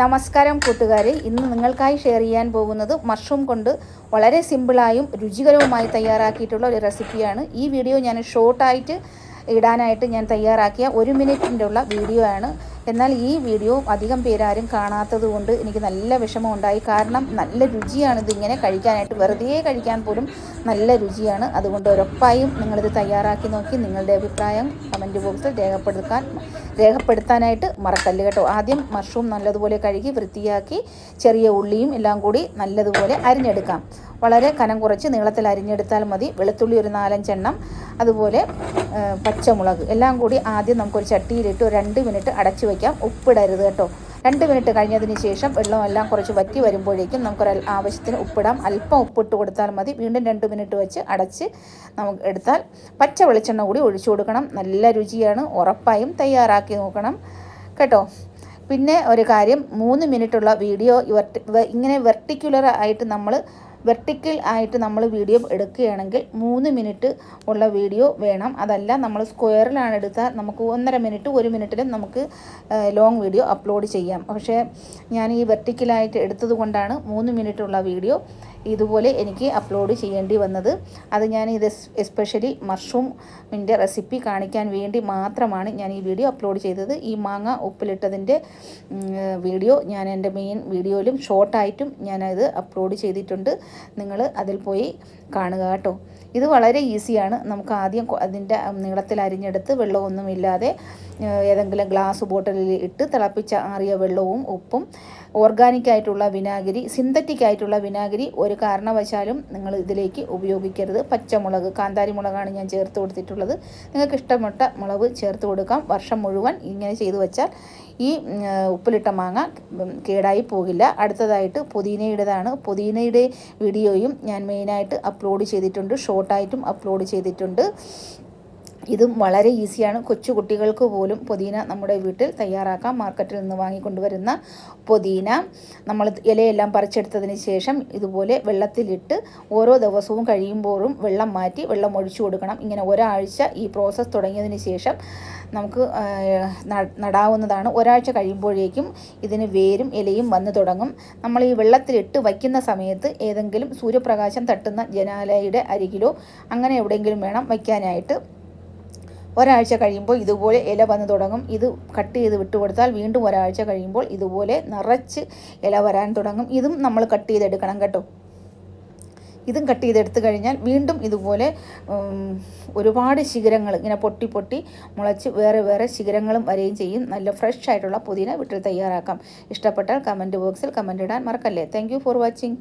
നമസ്കാരം കൂട്ടുകാരെ. ഇന്ന് നിങ്ങൾക്കായി ഷെയർ ചെയ്യാൻ പോകുന്നത് മഷ്റൂം കൊണ്ട് വളരെ സിമ്പിളായും രുചികരവുമായി തയ്യാറാക്കിയിട്ടുള്ള ഒരു റെസിപ്പിയാണ് ഈ വീഡിയോ ഞാൻ ഷോർട്ടായിട്ട് ഇടാനായിട്ട് ഞാൻ തയ്യാറാക്കിയ ഒരു മിനിറ്റിന്റെ ഉള്ള വീഡിയോ ആണ്. എന്നാൽ ഈ വീഡിയോ അധികം പേരാരും കാണാത്തത് കൊണ്ട് എനിക്ക് നല്ല വിഷമം ഉണ്ടായി കാരണം നല്ല രുചിയാണ് ഇതിങ്ങനെ കഴിക്കാനായിട്ട്. വെറുതെ കഴിക്കാൻ പോലും നല്ല രുചിയാണ്. അതുകൊണ്ട് ഉറപ്പായും നിങ്ങളിത് തയ്യാറാക്കി നോക്കി നിങ്ങളുടെ അഭിപ്രായം കമന്റ് ബോക്സിൽ രേഖപ്പെടുത്താൻ രേഖപ്പെടുത്താനായിട്ട് മറക്കല്ല് കേട്ടോ. ആദ്യം മഷ്റൂം നല്ലതുപോലെ കഴുകി വൃത്തിയാക്കി ചെറിയ ഉള്ളിയും എല്ലാം കൂടി നല്ലതുപോലെ അരിഞ്ഞെടുക്കാം. വളരെ കനം കുറച്ച് നീളത്തിൽ അരിഞ്ഞെടുത്താൽ മതി. വെളുത്തുള്ളി ഒരു നാലഞ്ചെണ്ണം. അതുപോലെ പച്ചമുളക്. എല്ലാം കൂടി ആദ്യം നമുക്കൊരു ചട്ടിയിലിട്ട് രണ്ട് മിനിറ്റ് അടച്ചു വയ്ക്കാം. ഉപ്പിടരുത് കേട്ടോ. രണ്ട് മിനിറ്റ് കഴിഞ്ഞതിന് ശേഷം വെള്ളമെല്ലാം കുറച്ച് വറ്റി വരുമ്പോഴേക്കും നമുക്കൊരു ആവശ്യത്തിന് ഉപ്പിടാം. അല്പം ഉപ്പിട്ട് കൊടുത്താൽ മതി. വീണ്ടും രണ്ട് മിനിറ്റ് വെച്ച് അടച്ച് നമുക്ക് എടുത്താൽ പച്ച വെളിച്ചെണ്ണ കൂടി ഒഴിച്ചു കൊടുക്കണം. നല്ല രുചിയാണ്. ഉറപ്പായും തയ്യാറാക്കി നോക്കണം കേട്ടോ. പിന്നെ ഒരു കാര്യം മൂന്ന് മിനിറ്റുള്ള വീഡിയോ ഇങ്ങനെ വെർട്ടിക്കുലർ ആയിട്ട് നമ്മൾ വെർട്ടിക്കൽ ആയിട്ട് നമ്മൾ വീഡിയോ എടുക്കുകയാണെങ്കിൽ മൂന്ന് മിനിറ്റ് ഉള്ള വീഡിയോ വേണം. അതല്ല നമ്മൾ സ്ക്വയറിലാണ് എടുത്താൽ നമുക്ക് ഒന്നര മിനിറ്റ് ഒരു മിനിറ്റിലും നമുക്ക് ലോങ് വീഡിയോ അപ്ലോഡ് ചെയ്യാം. പക്ഷേ ഞാൻ ഈ വെർട്ടിക്കലായിട്ട് എടുത്തത് കൊണ്ടാണ് മൂന്ന് മിനിറ്റുള്ള വീഡിയോ ഇതുപോലെ എനിക്ക് അപ്ലോഡ് ചെയ്യേണ്ടി വന്നത്. അത് ഞാൻ ഇത് എസ്പെഷ്യലി മഷ്റൂമിന്റെ റെസിപ്പി കാണിക്കാൻ വേണ്ടി മാത്രമാണ് ഞാൻ ഈ വീഡിയോ അപ്ലോഡ് ചെയ്തത്. ഈ മാങ്ങ ഉപ്പിലിട്ടതിന്റെ വീഡിയോ ഞാൻ എന്റെ മെയിൻ വീഡിയോയിലും ഷോർട്ടായിട്ടും ഞാനത് അപ്ലോഡ് ചെയ്തിട്ടുണ്ട്. നിങ്ങൾ അതിൽ പോയി കാണുക കേട്ടോ. ഇത് വളരെ ഈസിയാണ്. നമുക്ക് ആദ്യം അതിന്റെ നീളത്തിൽ അരിഞ്ഞെടുത്ത് വെള്ളമൊന്നുമില്ലാതെ ഏതെങ്കിലും ഗ്ലാസ് ബോട്ടിലിൽ ഇട്ട് തിളപ്പിച്ച ആറിയ വെള്ളവും ഉപ്പും ഓർഗാനിക് ആയിട്ടുള്ള വിനാഗിരി സിന്തറ്റിക് ആയിട്ടുള്ള വിനാഗിരി ഒരു കാരണവശാലും നിങ്ങൾ ഇതിലേക്ക് ഉപയോഗിക്കരുത്. പച്ചമുളക് കാന്താരി മുളകാണ് ഞാൻ ചേർത്ത് കൊടുത്തിട്ടുള്ളത്. നിങ്ങൾക്ക് ഇഷ്ടപ്പെട്ട മുളക് ചേർത്ത് കൊടുക്കാം. വർഷം മുഴുവൻ ഇങ്ങനെ ചെയ്തു വെച്ചാൽ ഈ ഉപ്പിലിട്ട മാങ്ങ കേടായി പോകില്ല. അടുത്തതായിട്ട് പുതിനയുടേതാണ്. പുതിനയുടെ വീഡിയോയും ഞാൻ മെയിനായിട്ട് അപ്ലോഡ് ചെയ്തിട്ടുണ്ട്. ഷോർട്ടായിട്ടും അപ്ലോഡ് ചെയ്തിട്ടുണ്ട്. ഇതും വളരെ ഈസിയാണ്. കൊച്ചു കുട്ടികൾക്ക് പോലും പുതിന നമ്മുടെ വീട്ടിൽ തയ്യാറാക്കാം. മാർക്കറ്റിൽ നിന്ന് വാങ്ങിക്കൊണ്ടുവരുന്ന പുതിന. നമ്മൾ ഇലയെല്ലാം പറിച്ചെടുത്തതിന് ശേഷം ഇതുപോലെ വെള്ളത്തിലിട്ട് ഓരോ ദിവസവും കഴിയുമ്പോഴും വെള്ളം മാറ്റി വെള്ളം ഒഴിച്ചു കൊടുക്കണം. ഇങ്ങനെ ഒരാഴ്ച ഈ പ്രോസസ്സ് തുടങ്ങിയതിന് ശേഷം നമുക്ക് നടാവുന്നതാണ്. ഒരാഴ്ച കഴിയുമ്പോഴേക്കും ഇതിന് വേരും ഇലയും വന്നു തുടങ്ങും. നമ്മൾ ഈ വെള്ളത്തിലിട്ട് വയ്ക്കുന്ന സമയത്ത് ഏതെങ്കിലും സൂര്യപ്രകാശം തട്ടുന്ന ജനാലയുടെ അരികിലോ അങ്ങനെ എവിടെയെങ്കിലും വേണം വയ്ക്കാനായിട്ട്. ഒരാഴ്ച കഴിയുമ്പോൾ ഇതുപോലെ ഇല വന്ന് തുടങ്ങും. ഇത് കട്ട് ചെയ്ത് വിട്ടുകൊടുത്താൽ വീണ്ടും ഒരാഴ്ച കഴിയുമ്പോൾ ഇതുപോലെ നിറച്ച് ഇല വരാൻ തുടങ്ങും. ഇതും നമ്മൾ കട്ട് ചെയ്തെടുക്കണം കേട്ടോ. ഇതും കട്ട് ചെയ്തെടുത്ത് കഴിഞ്ഞാൽ വീണ്ടും ഇതുപോലെ ഒരുപാട് ശിഖരങ്ങൾ ഇങ്ങനെ പൊട്ടി പൊട്ടി മുളച്ച് വേറെ വേറെ ശിഖരങ്ങളും വരെയും ചെയ്യും. നല്ല ഫ്രഷ് ആയിട്ടുള്ള പുതിന വീട്ടിൽ തയ്യാറാക്കാം. ഇഷ്ടപ്പെട്ടാൽ കമന്റ് ബോക്സിൽ കമന്റ് ഇടാൻ മറക്കല്ലേ. Thank for watching